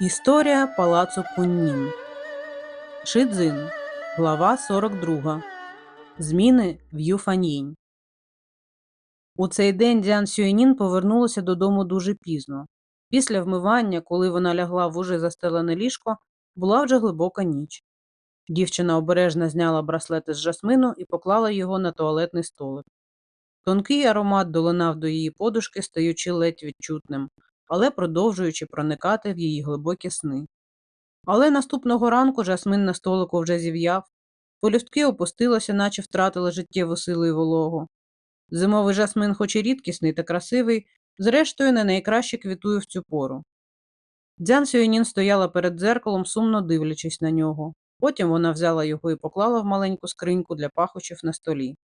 Історія палацу Куннін. Шидзин. Глава 42. Зміни в Юфаньїнь. У цей день Діан Сюєнін повернулася додому дуже пізно. Після вмивання, коли вона лягла в уже застелене ліжко, була вже глибока ніч. Дівчина обережно зняла браслети з жасмину і поклала його на туалетний столик. Тонкий аромат долинав до її подушки, стаючи ледь відчутним, але продовжуючи проникати в її глибокі сни. Але наступного ранку жасмин на столику вже зів'яв, полюстки опустилися, наче втратили життєву силу і вологу. Зимовий жасмин, хоч і рідкісний та красивий, зрештою не найкраще квітує в цю пору. Дзян Сюєнін стояла перед дзеркалом, сумно дивлячись на нього. Потім вона взяла його і поклала в маленьку скриньку для пахощів на столі.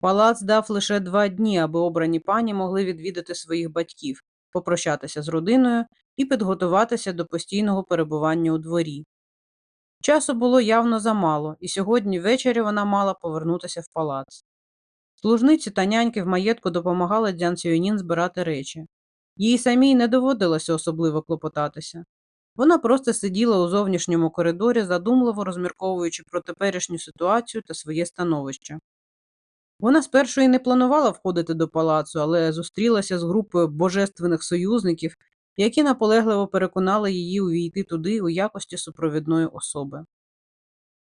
Палац дав лише два дні, аби обрані пані могли відвідати своїх батьків, попрощатися з родиною і підготуватися до постійного перебування у дворі. Часу було явно замало, і сьогодні ввечері вона мала повернутися в палац. Служниці та няньки в маєтку допомагали Дзян Сюєнін збирати речі. Їй самій не доводилося особливо клопотатися. Вона просто сиділа у зовнішньому коридорі, задумливо розмірковуючи про теперішню ситуацію та своє становище. Вона спершу і не планувала входити до палацу, але зустрілася з групою божественних союзників, які наполегливо переконали її увійти туди у якості супровідної особи.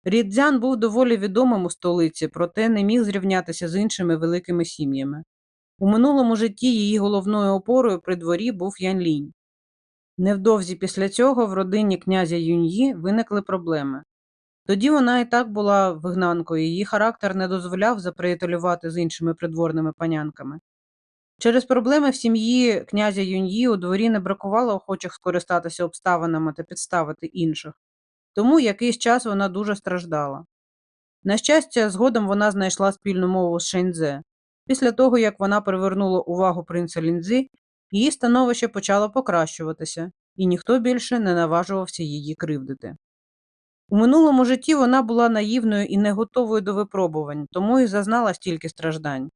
Рідзян був доволі відомим у столиці, проте не міг зрівнятися з іншими великими сім'ями. У минулому житті її головною опорою при дворі був Янлінь. Невдовзі після цього в родині князя Юньї виникли проблеми. Тоді вона і так була вигнанкою, її характер не дозволяв заприятелювати з іншими придворними панянками. Через проблеми в сім'ї князя Юньї у дворі не бракувало охочих скористатися обставинами та підставити інших, тому якийсь час вона дуже страждала. На щастя, згодом вона знайшла спільну мову з Шеньдзе. Після того, як вона привернула увагу принца Ліндзи, її становище почало покращуватися, і ніхто більше не наважувався її кривдити. У минулому житті вона була наївною і не готовою до випробувань, тому і зазнала стільки страждань.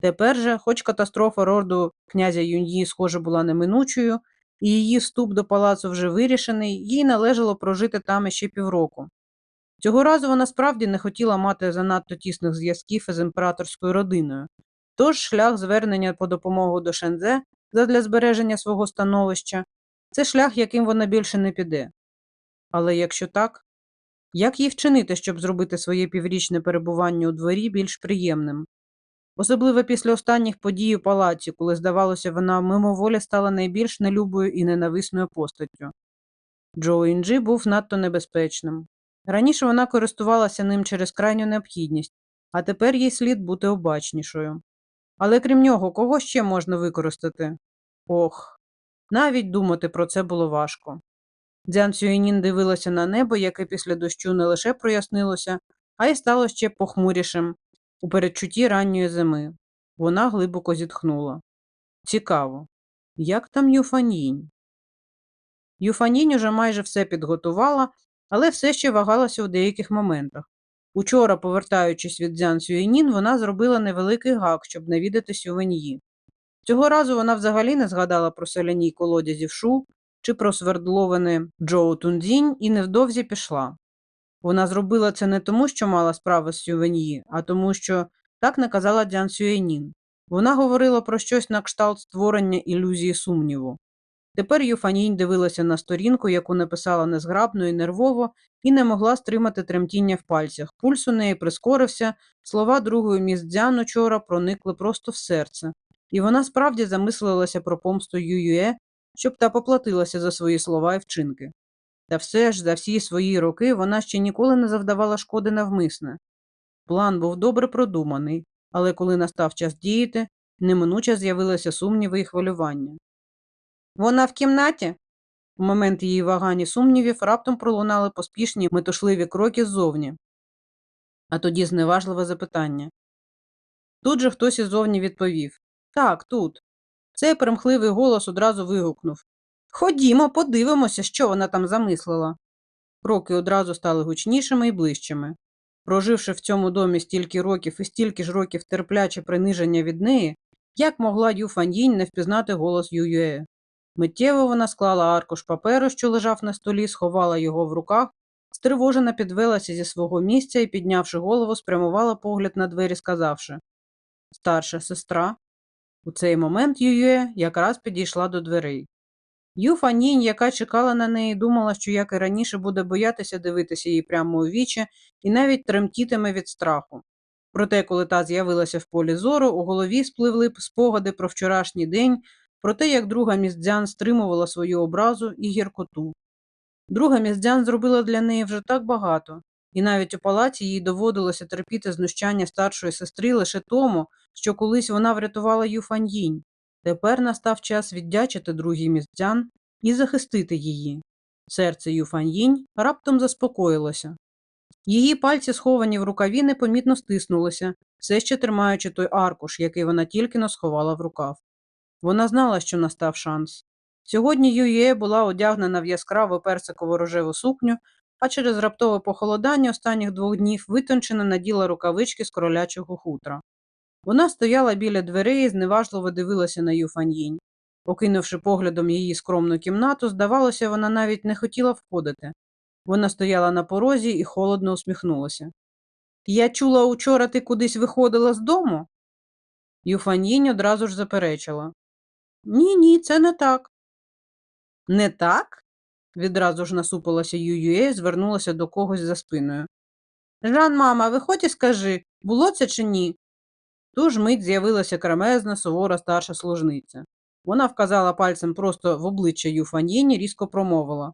Тепер же, хоч катастрофа роду князя Юньї, схоже, була неминучою, і її вступ до палацу вже вирішений, їй належало прожити там іще півроку. Цього разу вона справді не хотіла мати занадто тісних зв'язків із імператорською родиною, тож шлях звернення по допомогу до Шензе задля збереження свого становища це шлях, яким вона більше не піде. Але якщо так, як їй вчинити, щоб зробити своє піврічне перебування у дворі більш приємним? Особливо після останніх подій у палаці, коли, здавалося, вона мимоволі стала найбільш нелюбою і ненависною постаттю. Джо Інджі був надто небезпечним. Раніше вона користувалася ним через крайню необхідність, а тепер їй слід бути обачнішою. Але крім нього, кого ще можна використати? Ох, навіть думати про це було важко. Дзян Сюєнін дивилася на небо, яке після дощу не лише прояснилося, а й стало ще похмурішим у передчутті ранньої зими. Вона глибоко зітхнула. Цікаво, як там Юфанінь? Юфанінь уже майже все підготувала, але все ще вагалася у деяких моментах. Учора, повертаючись від Дзян Сюєнін, вона зробила невеликий гак, щоб навідати Сювеньї. Цього разу вона взагалі не згадала про селяній колодязі в шу чи про свердловини Джоу Тунзінь і невдовзі пішла. Вона зробила це не тому, що мала справу з Сювеньї, а тому, що так наказала Дзян Сюєнін. Вона говорила про щось на кшталт створення ілюзії сумніву. Тепер Юфанінь дивилася на сторінку, яку написала незграбно і нервово, і не могла стримати тремтіння в пальцях. Пульс у неї прискорився, слова другої міс Дзян учора проникли просто в серце, і вона справді замислилася про помсту Ююе, щоб та поплатилася за свої слова і вчинки. Та все ж за всі свої роки вона ще ніколи не завдавала шкоди навмисне. План був добре продуманий, але коли настав час діяти, неминуче з'явилися сумніви і хвилювання. Вона в кімнаті? У момент її вагань сумнівів раптом пролунали поспішні метушливі кроки ззовні, а тоді зневажливе запитання. Тут же хтось іззовні відповів Так, тут. Цей примхливий голос одразу вигукнув Ходімо, подивимося, що вона там замислила. Кроки одразу стали гучнішими і ближчими. Проживши в цьому домі стільки років і стільки ж років терпляче приниження від неї, як могла Ю Фаньїнь не впізнати голос Ююе? Миттєво вона склала аркуш паперу, що лежав на столі, сховала його в руках, стривожена підвелася зі свого місця і, піднявши голову, спрямувала погляд на двері, сказавши Старша сестра. У цей момент Ююе якраз підійшла до дверей. Ю Фанінь, яка чекала на неї, думала, що, як і раніше, буде боятися дивитися їй прямо у вічі і навіть тремтітиме від страху. Проте, коли та з'явилася в полі зору, у голові спливли спогади про вчорашній день, про те, як друга міздзян стримувала свою образу і гіркоту. Друга міздзян зробила для неї вже так багато, і навіть у палаці їй доводилося терпіти знущання старшої сестри лише тому, що колись вона врятувала Юфаньїнь. Тепер настав час віддячити другій містян і захистити її. Серце Юфаньїнь раптом заспокоїлося. Її пальці, сховані в рукаві, непомітно стиснулися, все ще тримаючи той аркуш, який вона тільки но сховала в рукав. Вона знала, що настав шанс. Сьогодні Ює була одягнена в яскраву персиково рожеву сукню, а через раптове похолодання останніх двох днів витончена наділа рукавички з королячого хутра. Вона стояла біля дверей і зневажливо дивилася на Юфаньїнь. Окинувши поглядом її скромну кімнату, здавалося, вона навіть не хотіла входити. Вона стояла на порозі і холодно усміхнулася. Я чула, учора ти кудись виходила з дому? Юфаньїнь одразу ж заперечила. Ні, ні, це не так. Не так? Відразу ж насупилася Юює і звернулася до когось за спиною. Жан, мама, виходь і скажи, було це чи ні? Ту ж мить з'явилася кремезна, сувора старша служниця. Вона вказала пальцем просто в обличчя Юфаньїні, різко промовила.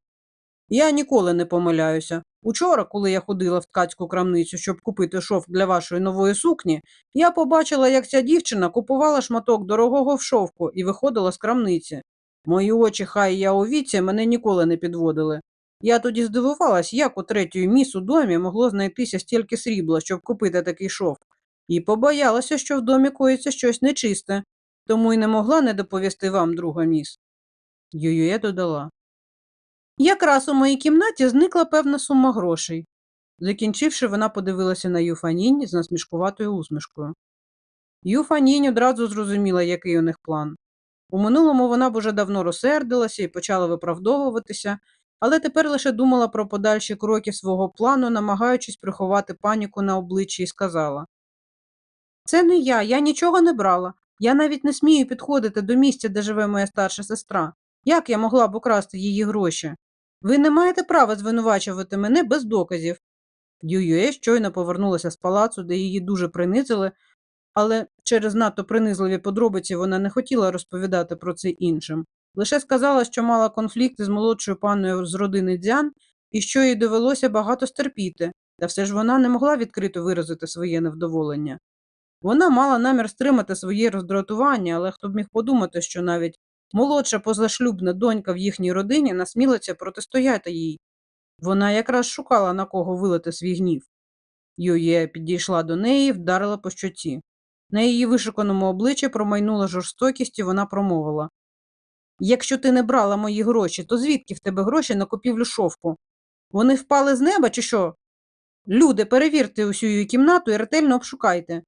Я ніколи не помиляюся. Учора, коли я ходила в ткацьку крамницю, щоб купити шовк для вашої нової сукні, я побачила, як ця дівчина купувала шматок дорогого в шовку і виходила з крамниці. Мої очі, хай я у віці, мене ніколи не підводили. Я тоді здивувалась, як у третьої міс у домі могло знайтися стільки срібла, щоб купити такий шовк, і побоялася, що в домі коїться щось нечисте, тому й не могла не доповісти вам, друга міс. Юює додала. Якраз у моїй кімнаті зникла певна сума грошей. Закінчивши, вона подивилася на Юфанінь з насмішкуватою усмішкою. Юфанінь одразу зрозуміла, який у них план. У минулому вона б уже давно розсердилася і почала виправдовуватися, але тепер лише думала про подальші кроки свого плану, намагаючись приховати паніку на обличчі, і сказала Це не я, я нічого не брала. Я навіть не смію підходити до місця, де живе моя старша сестра. Як я могла б украсти її гроші? Ви не маєте права звинувачувати мене без доказів. Юює щойно повернулася з палацу, де її дуже принизили, але через надто принизливі подробиці вона не хотіла розповідати про це іншим. Лише сказала, що мала конфлікт з молодшою паною з родини дзян і що їй довелося багато стерпіти, та все ж вона не могла відкрито виразити своє невдоволення. Вона мала намір стримати своє роздратування, але хто б міг подумати, що навіть молодша позашлюбна донька в їхній родині насмілиться протистояти їй. Вона якраз шукала на кого вилити свій гнів. Йоє підійшла до неї і вдарила по щоці. На її вишуканому обличчі промайнула жорстокість, і вона промовила Якщо ти не брала мої гроші, то звідки в тебе гроші на купівлю шовку? Вони впали з неба, чи що? Люди, перевірте усю її кімнату і ретельно обшукайте.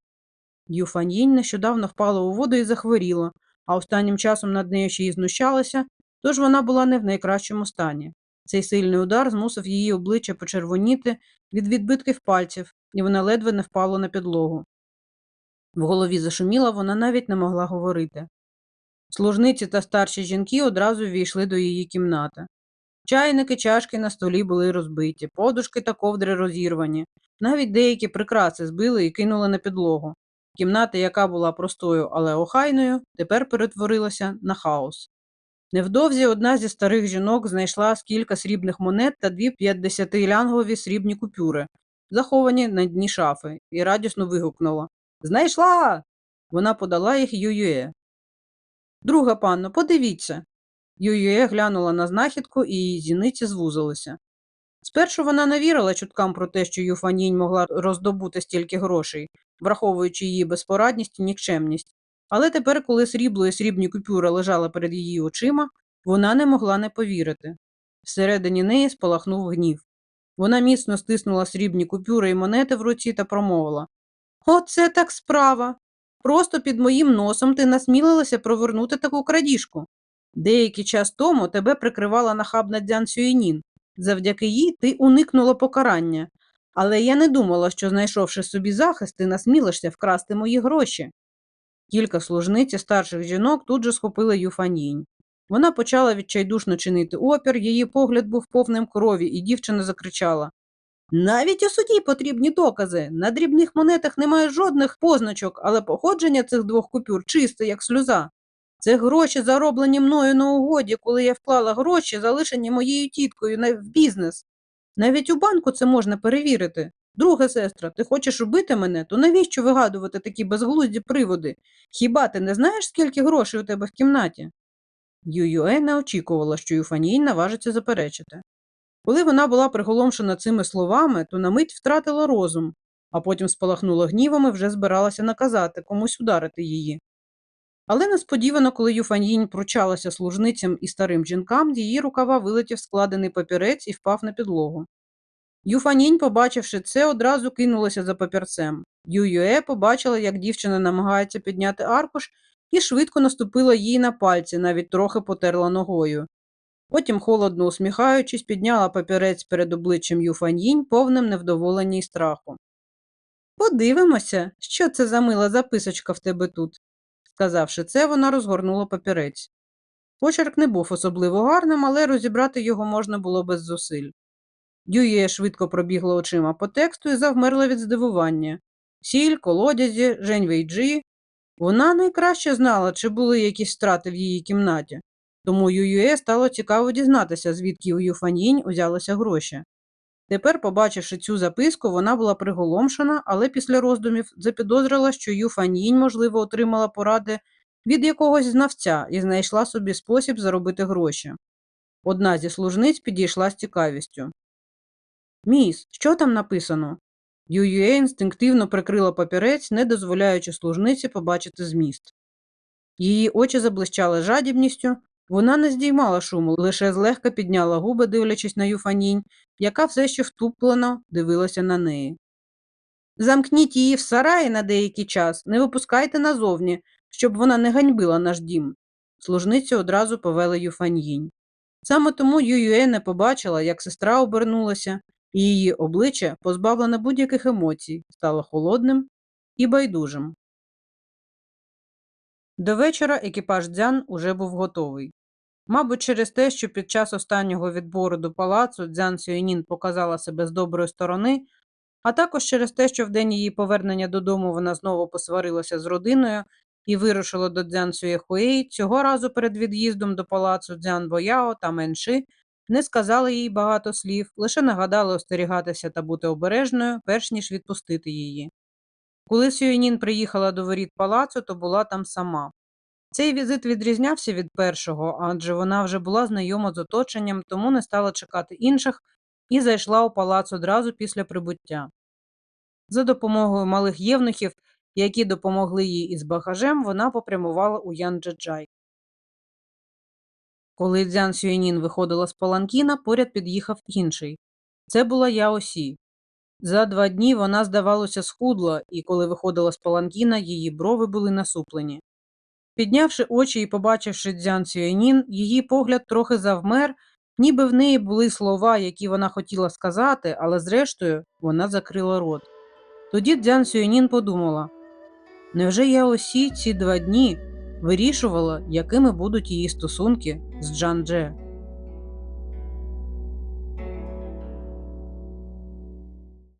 Юфаньїнь нещодавно впала у воду і захворіла, а останнім часом над нею ще й знущалися, тож вона була не в найкращому стані. Цей сильний удар змусив її обличчя почервоніти від відбитків пальців, і вона ледве не впала на підлогу. В голові зашуміла, вона навіть не могла говорити. Служниці та старші жінки одразу ввійшли до її кімнати. Чайники, чашки на столі були розбиті, подушки та ковдри розірвані, навіть деякі прикраси збили і кинули на підлогу. Кімната, яка була простою, але охайною, тепер перетворилася на хаос. Невдовзі одна зі старих жінок знайшла кілька срібних монет та дві п'ятдесятилянгові срібні купюри, заховані на дні шафи, і радісно вигукнула Знайшла. Вона подала їх Юює. Друга панно, подивіться. Юює глянула на знахідку, і її зіниці звузилися. Спершу вона не вірила чуткам про те, що Юфанінь могла роздобути стільки грошей, враховуючи її безпорадність і нікчемність. Але тепер, коли срібло і срібні купюри лежали перед її очима, вона не могла не повірити. Всередині неї спалахнув гнів. Вона міцно стиснула срібні купюри і монети в руці та промовила Оце так справа. Просто під моїм носом ти насмілилася провернути таку крадіжку. Деякий час тому тебе прикривала нахабна Дзян Сюєнін. Завдяки їй ти уникнула покарання. Але я не думала, що, знайшовши собі захист, ти насмілишся вкрасти мої гроші. Кілька служниць і старших жінок тут же схопили Юфанінь. Вона почала відчайдушно чинити опір, її погляд був повним крові, і дівчина закричала Навіть у суді потрібні докази. На дрібних монетах немає жодних позначок, але походження цих двох купюр чисте, як сльоза. Це гроші, зароблені мною на угоді, коли я вклала гроші, залишені моєю тіткою в бізнес. Навіть у банку це можна перевірити. Друга сестра, ти хочеш убити мене, то навіщо вигадувати такі безглузді приводи? Хіба ти не знаєш, скільки грошей у тебе в кімнаті? Ююе не очікувала, що Юфаній наважиться заперечити. Коли вона була приголомшена цими словами, то на мить втратила розум, а потім спалахнула гнівом і вже збиралася наказати комусь ударити її. Але несподівано, коли Юфаньїнь пручалася служницям і старим жінкам, її рукава вилетів складений папірець і впав на підлогу. Юфанінь, побачивши це, одразу кинулася за папірцем. Ююе побачила, як дівчина намагається підняти аркуш, і швидко наступила їй на пальці, навіть трохи потерла ногою. Потім, холодно усміхаючись, підняла папірець перед обличчям Юфаньїнь, повним невдоволення й страху. Подивимося, що це за мила записочка в тебе тут. Сказавши це, вона розгорнула папірець. Почерк не був особливо гарним, але розібрати його можна було без зусиль. Дює швидко пробігла очима по тексту і завмерла від здивування. Сіль, колодязі, Жень Вейджі. Вона найкраще знала, чи були якісь страти в її кімнаті, тому Юює стало цікаво дізнатися, звідки у Юфанінь узялися гроші. Тепер, побачивши цю записку, вона була приголомшена, але після роздумів запідозрила, що Юфанінь, можливо, отримала поради від якогось знавця і знайшла собі спосіб заробити гроші. Одна зі служниць підійшла з цікавістю. Міс, що там написано? Юює інстинктивно прикрила папірець, не дозволяючи служниці побачити зміст. Її очі заблищали жадібністю, вона не здіймала шуму, лише злегка підняла губи, дивлячись на Юфанінь, яка все ще втуплено дивилася на неї. Замкніть її в сараї на деякий час, не випускайте назовні, щоб вона не ганьбила наш дім. Служницю одразу повели Юфаньїнь. Саме тому Ююе не побачила, як сестра обернулася, і її обличчя, позбавлене будь-яких емоцій, стало холодним і байдужим. До вечора екіпаж дзян уже був готовий. Мабуть, через те, що під час останнього відбору до палацу Дзян Сюєнін показала себе з доброї сторони, а також через те, що в день її повернення додому вона знову посварилася з родиною і вирушила до Дзян Сюєхуей, цього разу перед від'їздом до палацу Дзян Бояо та Менши не сказали їй багато слів, лише нагадали остерігатися та бути обережною, перш ніж відпустити її. Коли Сюєнін приїхала до воріт палацу, то була там сама. Цей візит відрізнявся від першого, адже вона вже була знайома з оточенням, тому не стала чекати інших і зайшла у палац одразу після прибуття. За допомогою малих євнухів, які допомогли їй із багажем, вона попрямувала у Янджаджай. Коли Дзян Сюєнін виходила з паланкіна, поряд під'їхав інший. Це була Яосі. За два дні вона, здавалося, схудла, і коли виходила з паланкіна, її брови були насуплені. Піднявши очі і побачивши Дзян Цюєнін, її погляд трохи завмер, ніби в неї були слова, які вона хотіла сказати, але зрештою вона закрила рот. Тоді Дзян Сюєнін подумала, невже я усі ці два дні вирішувала, якими будуть її стосунки з Джан Дже?